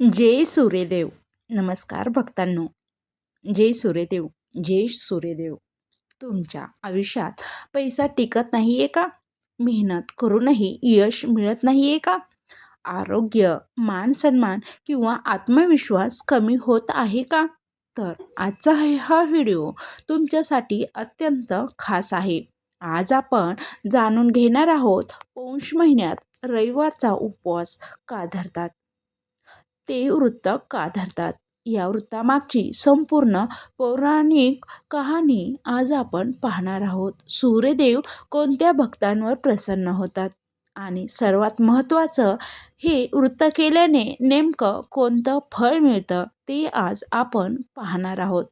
जय सूर्यदेव. नमस्कार भक्तांनो. जय सूर्यदेव जय सूर्यदेव. तुमच्या आयुष्यात पैसा टिकत नाही आहे का? मेहनत करूनही यश मिळत नाही आहे का? आरोग्य मान सन्मान किंवा आत्मविश्वास कमी होत आहे का? तर आजचा हा व्हिडिओ तुमच्यासाठी अत्यंत खास आहे. आज आपण जाणून घेणार आहोत पौष महिन्यात रविवारचा उपवास का धरतात? ते वृत्त का धरतात? या वृत्तामागची संपूर्ण पौराणिक कहाणी आज आपण पाहणार आहोत. सूर्यदेव कोणत्या भक्तांवर प्रसन्न होतात? आणि सर्वात महत्त्वाचं हे वृत्त केल्याने नेमकं कोणतं फळ मिळतं ते आज आपण पाहणार आहोत.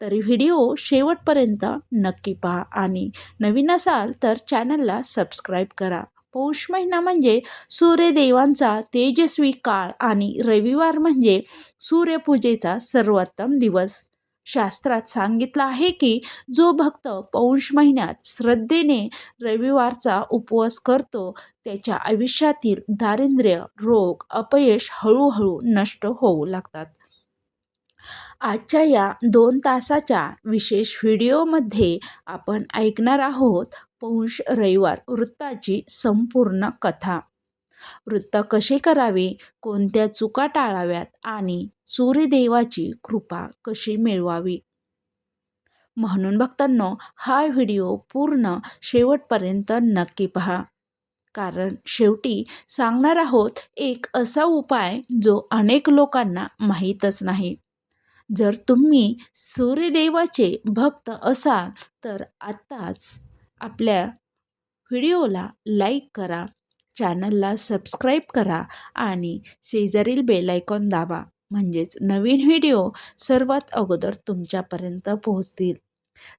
तरी व्हिडिओ शेवटपर्यंत नक्की पहा आणि नवीन असाल तर चॅनलला सबस्क्राईब करा. पौष महिना म्हणजे सूर्यदेवांचा तेजस्वी काळ आणि रविवार म्हणजे सूर्यपूजेचा सर्वोत्तम दिवस. शास्त्रात सांगितलं आहे की जो भक्त पौष महिन्यात श्रद्धेने रविवारचा उपवास करतो त्याच्या आयुष्यातील दारिद्र्य रोग अपयश हळूहळू नष्ट होऊ लागतात. आजच्या या दोन तासाच्या विशेष व्हिडिओमध्ये आपण ऐकणार आहोत पौष रविवार वृत्ताची संपूर्ण कथा. वृत्त कसे करावे? कोणत्या चुका टाळाव्यात? आणि सूर्यदेवाची कृपा कशी मिळवावी? म्हणून भक्तांनो हा व्हिडिओ पूर्ण शेवटपर्यंत नक्की पहा. कारण शेवटी सांगणार आहोत एक असा उपाय जो अनेक लोकांना माहीतच नाही. जर तुम्ही सूर्यदेवाचे भक्त असाल तर आत्ताच आपल्या व्हिडिओला लाईक करा चॅनलला सबस्क्राईब करा आणि शेजारील बेलायकॉन दाबा. म्हणजेच नवीन व्हिडिओ सर्वात अगोदर तुमच्यापर्यंत पोहोचतील.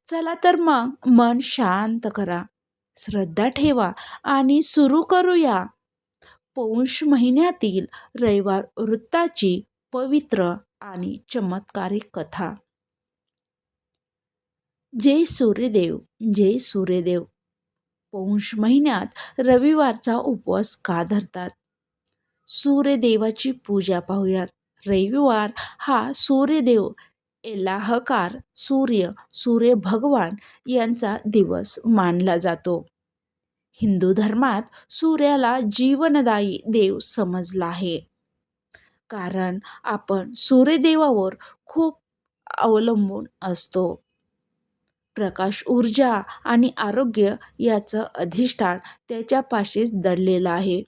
चला तर मग मन शांत करा श्रद्धा ठेवा आणि सुरू करूया. पौष महिन्यातील रविवार वृत्ताची पवित्र आणि चमत्कारिक कथा. जय सूर्यदेव जय सूर्यदेव. पौष महिन्यात रविवारचा उपवास का धरतात? सूर्यदेवाची पूजा पाहूयात. रविवार हा सूर्यदेव एलाहकार सूर्य सूर्य भगवान यांचा दिवस मानला जातो. हिंदू धर्मात सूर्याला जीवनदायी देव समजला आहे. कारण आपण सूर्यदेवावर खूप अवलंबून असतो. प्रकाश ऊर्जा आणि आरोग्य याचं अधिष्ठान त्याच्यापाशीच दडलेलं आहे.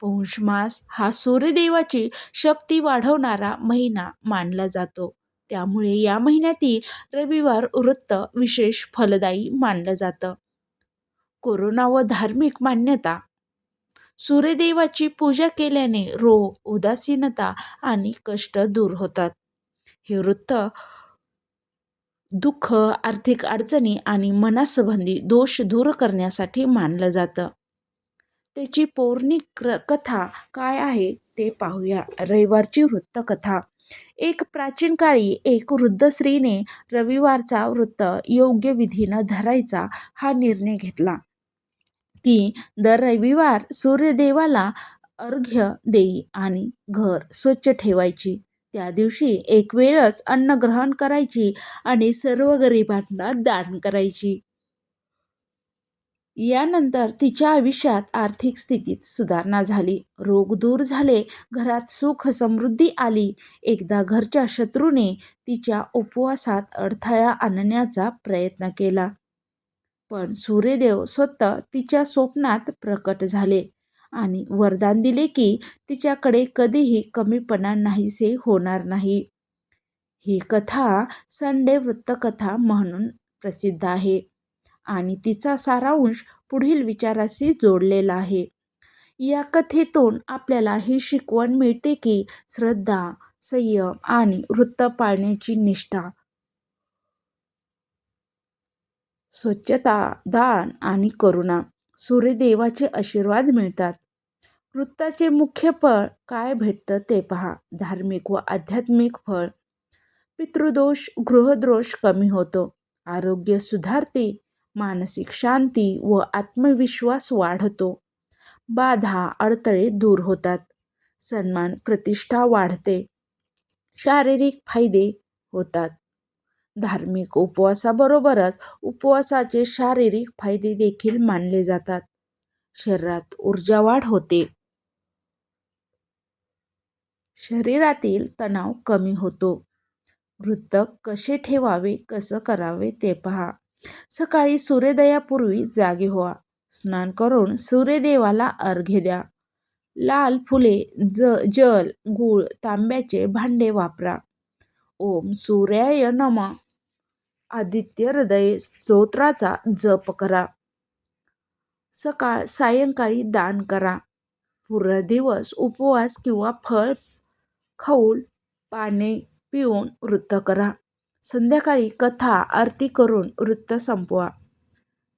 पौष मास हा सूर्यदेवाची शक्ती वाढवणारा महिना मानला जातो. त्यामुळे या महिन्यातील रविवार वृत्त विशेष फलदायी मानलं जातं. कोरोना व धार्मिक मान्यता. सूर्यदेवाची पूजा केल्याने रोग उदासीनता आणि कष्ट दूर होतात. हे वृत्त दुःख आर्थिक अडचणी आणि मनासंबंधी दोष दूर करण्यासाठी मानलं जातं. त्याची पौर्णिक कथा काय आहे ते पाहूया. रविवारची वृत्तकथा. एक प्राचीन काळी एक वृद्ध स्त्रीने रविवारचा वृत्त योग्य विधीनं धरायचा हा निर्णय घेतला. ती दर रविवार सूर्यदेवाला अर्घ्य देई आणि घर स्वच्छ ठेवायची. त्या दिवशी एक वेळच अन्न ग्रहण करायची आणि सर्व गरिबांना दान करायची. यानंतर तिच्या आयुष्यात आर्थिक स्थितीत सुधारणा झाली. रोग दूर झाले घरात सुख समृद्धी आली. एकदा घरच्या शत्रूने तिच्या उपवासात अडथळा आणण्याचा प्रयत्न केला. पण सूर्यदेव स्वतः तिच्या स्वप्नात प्रकट झाले. आणि वरदान दिले की तिच्याकडे कधीही कमीपणा नाहीसे होणार नाही. ही कथा संडे वृत्तकथा म्हणून प्रसिद्ध आहे आणि तिचा सारांश पुढील विचाराशी जोडलेला आहे. या कथेतून आपल्याला ही शिकवण मिळते की श्रद्धा संयम आणि वृत्त पाळण्याची निष्ठा स्वच्छता दान आणि करुणा सूर्यदेवाचे आशीर्वाद मिळतात. वृत्ताचे मुख्य फळ काय भेटतं ते पहा. धार्मिक व आध्यात्मिक फळ. पितृदोष गृहदोष कमी होतो. आरोग्य सुधारते मानसिक शांती व आत्मविश्वास वाढतो. बाधा अडथळे दूर होतात. सन्मान प्रतिष्ठा वाढते. शारीरिक फायदे होतात. धार्मिक उपवासाबरोबरच उपवासाचे शारीरिक फायदे देखील मानले जातात. शरीरात ऊर्जा वाढ होते. शरीरातील तणाव कमी होतो. वृत्तक कसे ठेवावे कसं करावे ते पहा. सकाळी सूर्योदयापूर्वी जागे व्हा. स्नान करून सूर्यदेवाला अर्घ्य द्या. लाल फुले ज जल गूळ तांब्याचे भांडे वापरा. ओम सूर्याय नम. आदित्य हृदय स्तोत्राचा जप करा. सकाळ सायंकाळी दान करा. पूर्ण दिवस उपवास किंवा फळ खाऊन पाणी पिऊन वृत्त करा. संध्याकाळी कथा आरती करून वृत्त संपवा.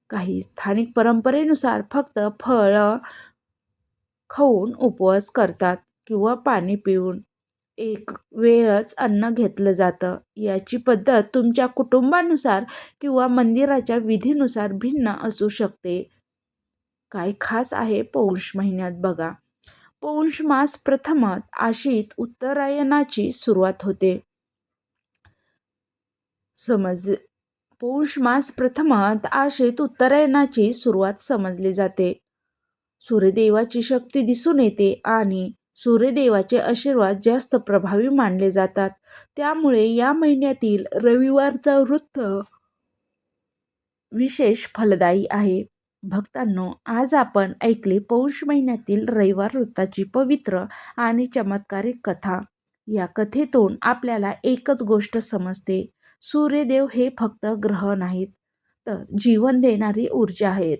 काही स्थानिक परंपरेनुसार फक्त फळं खाऊन उपवास करतात किंवा पाणी पिऊन. एक वेळच अन्न घेतलं जातं. याची पद्धत तुमच्या कुटुंबानुसार किंवा मंदिराच्या विधीनुसार भिन्न असू शकते. काय खास आहे पौष महिन्यात बघा. पौष मास प्रथमात आशीत उत्तरायणाची सुरुवात होते. समज पौष मास प्रथमात आशीत उत्तरायणाची सुरुवात समजली जाते. सूर्यदेवाची शक्ती दिसून येते आणि सूर्यदेवाचे आशीर्वाद जास्त प्रभावी मानले जातात. त्यामुळे या महिन्यातील रविवारचा वृत्त विशेष फलदायी आहे. भक्तांनो आज आपण ऐकले पौष महिन्यातील रविवार वृत्ताची पवित्र आणि चमत्कारिक कथा. या कथेतून आपल्याला एकच गोष्ट समजते सूर्यदेव हे फक्त ग्रह नाहीत तर जीवन देणारी ऊर्जा आहेत.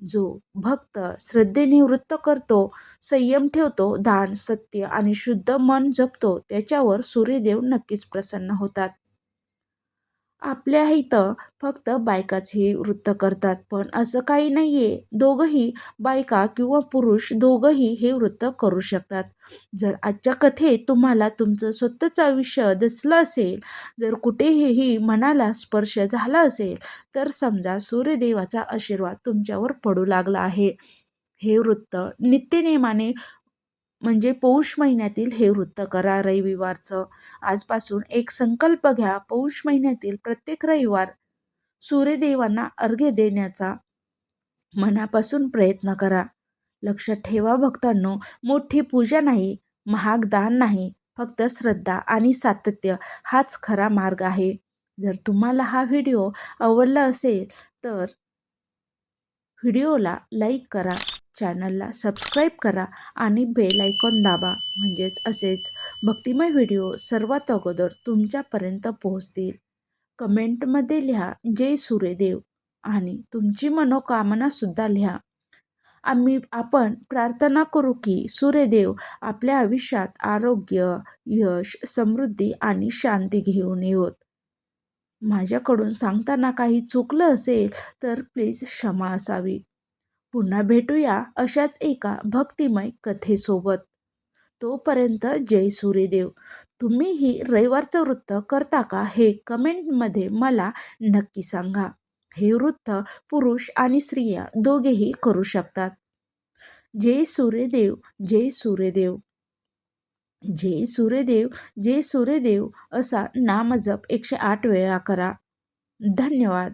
जो भक्त श्रद्धेने वृत्त करतो संयम ठेवतो दान सत्य आणि शुद्ध मन जपतो त्याच्यावर सूर्यदेव नक्कीच प्रसन्न होतात. आपल्या इथं फक्त बायकाच हे वृत्त करतात. पण असं काही नाही आहे दोघंही बायका किंवा पुरुष दोघंही हे वृत्त करू शकतात. जर आजच्या कथेत तुम्हाला तुमचं स्वतःचं आयुष्य दिसलं असेल जर कुठेही मनाला स्पर्श झाला असेल तर समजा सूर्यदेवाचा आशीर्वाद तुमच्यावर पडू लागला आहे. हे वृत्त नित्यनेमाने म्हणजे पौष महिन्यातील हे वृत्त करा. रविवारचं आजपासून एक संकल्प घ्या. पौष महिन्यातील प्रत्येक रविवार सूर्यदेवांना अर्घ्य देण्याचा मनापासून प्रयत्न करा. लक्षात ठेवा भक्तांनो. मोठी पूजा नाही महाग दान नाही फक्त श्रद्धा आणि सातत्य हाच खरा मार्ग आहे. जर तुम्हाला हा व्हिडिओ आवडला असेल तर व्हिडिओला लाईक करा. चॅनलला सबस्क्राईब करा आणि बेल आयकॉन दाबा. म्हणजेच असेच भक्तिमय व्हिडिओ सर्वात अगोदर तुमच्यापर्यंत पोहोचतील. कमेंटमध्ये लिहा जय सूर्यदेव आणि तुमची मनोकामनासुद्धा लिहा. आम्ही आपण प्रार्थना करू की सूर्यदेव आपल्या आयुष्यात आरोग्य यश समृद्धी आणि शांती घेऊन येऊत माझ्याकडून सांगताना काही चुकलं असेल तर प्लीज क्षमा असावी. पुन्हा भेटूया अशाच एका भक्तिमय कथेसोबत. तोपर्यंत जय सूर्यदेव. तुम्हीही रविवारचं वृत्त करता का हे कमेंटमध्ये मला नक्की सांगा. हे वृत्त पुरुष आणि स्त्रिया दोघेही करू शकतात. जय सूर्यदेव जय सूर्यदेव. जय सूर्यदेव जय सूर्यदेव असा नामजप एकशे आठ वेळा करा. धन्यवाद.